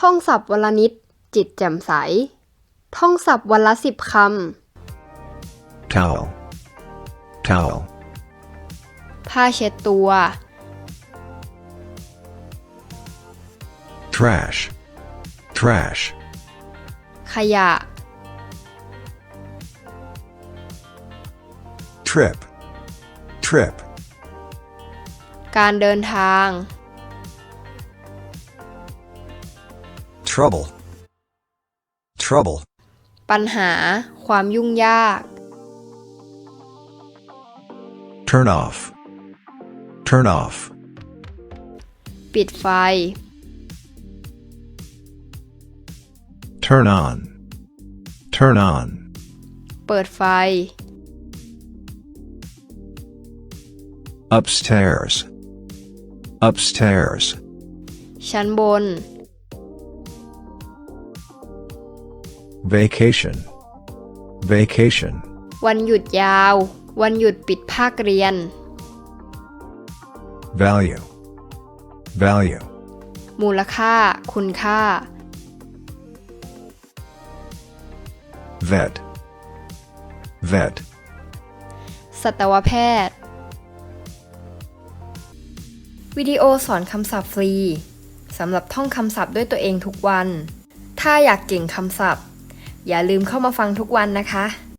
ท่องศัพท์วันละนิด จิตแจ่มใส ท่องศัพท์วันละสิบค towel, towel, ำผ้าเช็ดตัว trash, trash, ขยะ trip, trip, การเดินทาง trouble, trouble, ปัญหา ความยุ่งยาก turn off, turn off, ปิดไฟ turn on, turn on, เปิดไฟ upstairs, upstairs, ชั้นบน vacation, vacation, วันหยุดยาว วันหยุดปิดภาคเรียน value, value, มูลค่า คุณค่า vet, vet, สัตวแพทย์ วิดีโอสอนคำศัพท์ฟรี สำหรับท่องคำศัพท์ด้วยตัวเองทุกวัน ถ้าอยากเก่งคำศัพท์ อย่าลืมเข้ามาฟังทุกวันนะคะ